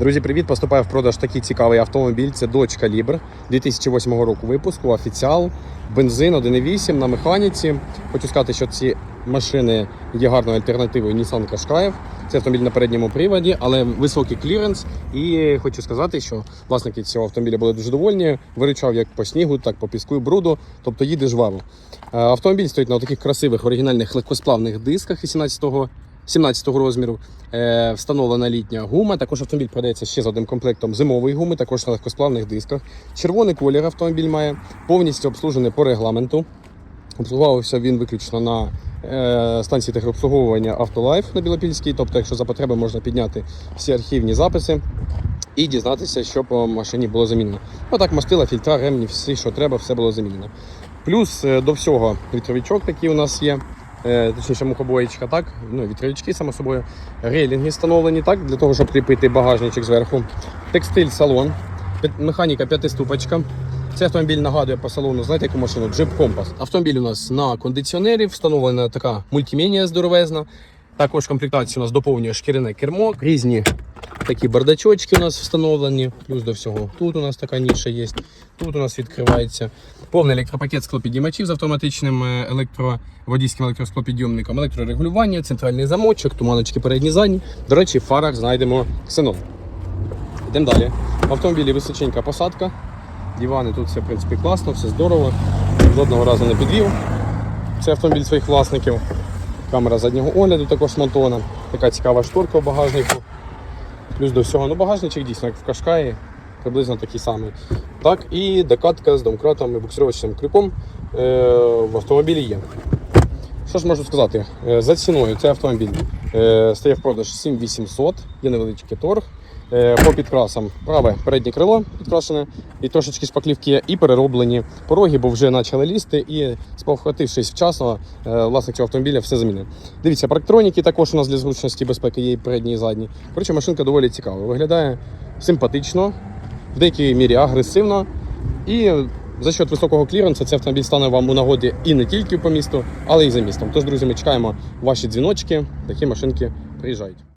Друзі, привіт! Поступає в продаж такий цікавий автомобіль. Це Dodge Calibre 2008 року випуску, офіціал, бензин 1.8 на механіці. Хочу сказати, що ці машини є гарною альтернативою Nissan Qashqai. Це автомобіль на передньому приводі, але високий кліренс. І хочу сказати, що власники цього автомобіля були дуже довольні. Виручав як по снігу, так по піску і бруду, тобто їде жваво. Е, Автомобіль стоїть на таких красивих оригінальних легкосплавних дисках 18-го 17-го розміру. Е, встановлена літня гума. Також автомобіль продається ще з одним комплектом зимової гуми, також на легкосплавних дисках. Червоний колір автомобіль має, повністю обслужений по регламенту. Обслуговувався він виключно на е, станції техобслуговування Автолайф на Білопільській. Тобто, якщо за потреби, можна підняти всі архівні записи і дізнатися, що по машині було замінено. Отак, мастила, фільтра, ремні, всі, що треба, все було замінено. Плюс е, до всього вітровичок такий у нас є. Е, Точніше, мухобоєчка, так, ну, вітровички, само собою, рейлінги встановлені так, для того, щоб кріпити багажничок зверху. Текстиль салон, механіка п'ятиступочка. Цей автомобіль нагадує по салону, знаєте, яку машину? Jeep Compass. Автомобіль у нас на кондиціонері, встановлена така мультимедія здоровезна. Також комплектацію у нас доповнює шкіряне кермо, різні такі бардачочки у нас встановлені. Плюс до всього. Тут у нас така ніша є. Тут у нас відкривається повний електропакет склопідіймачів з автоматичним е, електроводійським електросклопідйомником, електрорегулювання, центральний замочок, туманочки передні задні. До речі, в фарах знайдемо ксенон. Йдемо далі. В автомобілі височенька посадка. Дивани тут все в принципі класно, все здорово. Жодного разу не підвів. Це автомобіль своїх власників. Камера заднього огляду також смонтована. Така цікава шторка в багажнику. Плюс до всього, ну багажничок дійсно, як в Кашкаї, приблизно такий самий. Так, і докатка з домкратом і буксировочним крюком е, в автомобілі є. Що ж можу сказати? Е, За ціною цей автомобіль е, стає в продаж 7800, є невеличкий торг. Е, По підкрасам праве переднє крило підкрашене і трошечки шпаклівки і перероблені пороги, бо вже почали лізти і спохватившись вчасно, е, власник цього автомобіля все замінив. Дивіться, парктроніки також у нас для зручності безпеки є і передні і задні. Коротше, машинка доволі цікава. Виглядає симпатично, в деякій мірі агресивно. І за счет високого кліренсу цей автомобіль стане вам у нагоді і не тільки по місту, але й за містом. Тож, друзі, ми чекаємо ваші дзвіночки, такі машинки приїжджають.